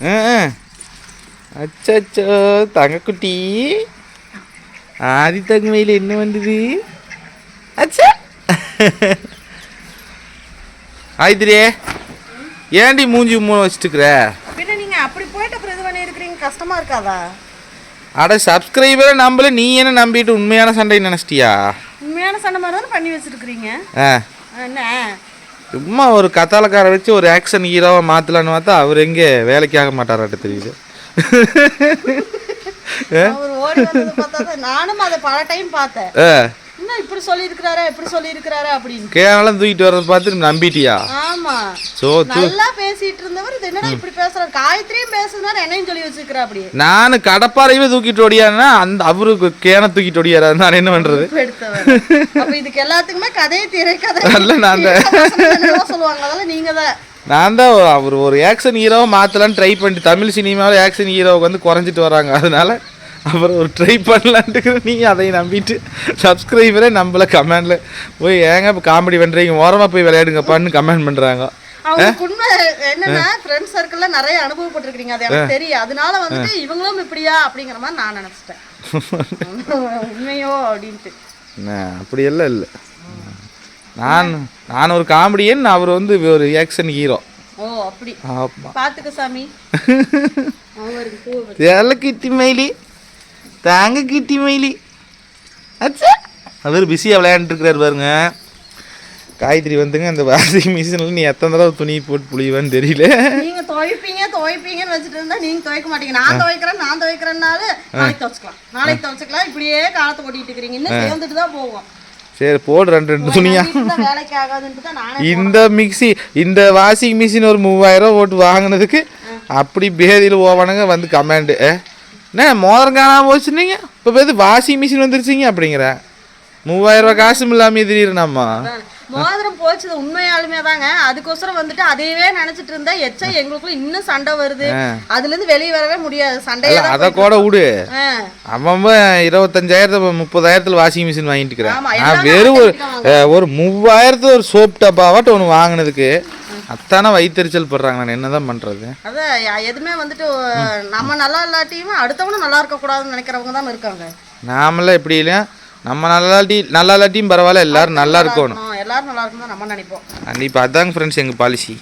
ஆ. அச்சச்சோ தங்கக்குட்டி ஆதி தங்கமையில் என்ன வந்தது அச்சா ஆயித்திரியே ஏன்டி மூஞ்சி மூணு வச்சுட்டுக்கிற பின்ன நீங்க அப்படி போயிட்டு அப்புறம் இது பண்ணியிருக்கிறீங்க கஷ்டமா இருக்காதா அட சப்ஸ்கிரைபரை நம்பல நீ என்ன நம்பிட்டு உண்மையான சண்டை நினச்சிட்டியா உண்மையான சண்டை மாதிரி தானே பண்ணி வச்சிருக்கிறீங்க என்ன சும்மா ஒரு கத்தாலக்காரை வச்சு ஒரு ஆக்ஷன் ஹீரோவை மாற்றலான்னு பார்த்தா அவர் எங்கே வேலைக்கு ஆக மாட்டாராட்ட தெரியுது. பார்த்தா நானும் அதை பல டைம் பார்த்தேன். இப்படி சொல்லியிருக்கிறாரா இப்படி சொல்லியிருக்கிறாரா அப்படின்னு. கேவலம் தூக்கிட்டு வர்றத பார்த்துட்டு நம்பிட்டியா? ஆமா. சோ நல்லா பேசிட்டு இருந்தவர் இது என்னடா இப்படி பேசுறாரு? காயத்ரியும் பேசுனாரு என்னையும் சொல்லி வச்சிருக்கிறா அப்படியே நான் கடப்பாறையவே தூக்கிட்டு ஓடியானா அந்த அவருக்கு கேன தூக்கிட்டு ஓடியாரு நான் என்ன பண்றது? அப்ப இதுக்கு எல்லாத்துக்குமே கதையை திரைக்கதை அல்ல, நான் அந்த- என்னென்னமோ சொல்லுவாங்க. அதெல்லாம் நீங்க தான். நான் தான் அவர் ஒரு ஆக்ஷன் ஹீரோவை மாற்றலான்னு ட்ரை பண்ணிட்டு தமிழ் சினிமாவில் ஆக்ஷன் ஹீரோவுக்கு வந்து குறைஞ்சிட்டு வராங்க. அதனால அப்புறம் ஒரு ட்ரை பண்ணலான்ட்டு நீங்கள் அதை நம்பிட்டு சப்ஸ்கிரைபரே நம்மள கமெண்டில் போய் ஏங்க இப்போ காமெடி பண்ணுறீங்க ஓரமாக போய் விளையாடுங்கப்பான்னு கமெண்ட் பண்ணுறாங்க உண்மை என்னன்னா ஃப்ரெண்ட்ஸ் சர்க்கிள்ல நிறைய அனுபவப்பட்டிருக்கீங்க அது எனக்கு தெரியும். அதனால வந்துட்டு இவங்களும் இப்படியா அப்படிங்கிற மாதிரி நான் நினைச்சிட்டேன். உண்மையோ அப்படின்ட்டு. நான் இல்லை. நான் நான் ஒரு காமெடியன் அவர் வந்து ஒரு ஆக்ஷன் ஹீரோ ஓ அப்படி. பாத்துக்க சாமி. அவருக்கு பூ வச்சு. தேல கிட்டி மயிலி தாங்க கிட்டி மயிலி. அச்சா. அவர் பிஸியாக விளையாண்டுருக்கிறாரு பாருங்க. காயத்ரி வந்துங்க அந்த வாஷிங் மிஷினில் நீ எத்தனை தடவை துணி போட்டு புளிவான்னு தெரியல. நீங்க துவைப்பீங்க துவைப்பீங்கன்னு வச்சுட்டு இருந்தா நீங்க துவைக்க மாட்டீங்க. நான் துவைக்கிறேன் நான் துவைக்கிறேன்னால நாளைக்கு துவைச்சுக்கலாம். நாளைக்கு துவைச்சுக்கலாம். இப்படியே காலத்தை ஓட்டிட்டு இருக்கிறீங்க. இன்னும் சேர்ந்துட்டு தான் போவோம். சரி போடு ரெண்டு ரெண்டு துணியா. இந்த மிக்ஸி இந்த வாஷிங் மிஷின் ஒரு மூவாயிரம் போட்டு வாங்கினதுக்கு அப்படி பேதியில் ஓவனுங்க வந்து கமெண்டு. என்ன மோதிரம் காணாமல் போச்சுன்னீங்க? இப்போ பேர் வாஷிங் மிஷின் வந்துருச்சிங்க அப்படிங்கிற. மூவாயிரம் ரூபாய் காசும் இல்லாமல் திடீர்னாம்மா அதான். மோதிரம் போச்சுது உண்மையாலுமே தாங்க. அதுக்கோசரம் வந்துட்டு அதையவே நினைச்சிட்டு இருந்தா எச்சா எங்களுக்குள்ள இன்னும் சண்டை வருது. அதுல இருந்து வெளியே வரவே முடியாது. சண்டையே அதை கூட விடு. அவன் இருபத்தஞ்சாயிரத்து முப்பதாயிரத்துல வாஷிங் மிஷின் வாங்கிட்டு இருக்கிறான். வெறும் ஒரு மூவாயிரத்து ஒரு சோப் டப்பாவாட்ட ஒன்று வாங்கினதுக்கு அத்தானே வயிற்றுச்சல் படுறாங்க. நான் என்னதான் பண்றது? அதான் எதுவுமே வந்துட்டு நம்ம நல்லா இல்லாட்டியுமே அடுத்தவனும் நல்லா இருக்க கூடாதுன்னு நினைக்கிறவங்க தான் இருக்காங்க. நாமெல்லாம் எப்படி இல்லையா? நம்ம நல்லாட்டி நல்லா இல்லாட்டியும் பரவாயில்ல எல்லாரும் நல்லா இருக்கணும். எல்லாரும் நல்லா இருக்கணும் நம்ம நினைப்போம். கண்டிப்பாக அதாங்க ஃப்ரெண்ட்ஸ் எங்கள் பாலிசி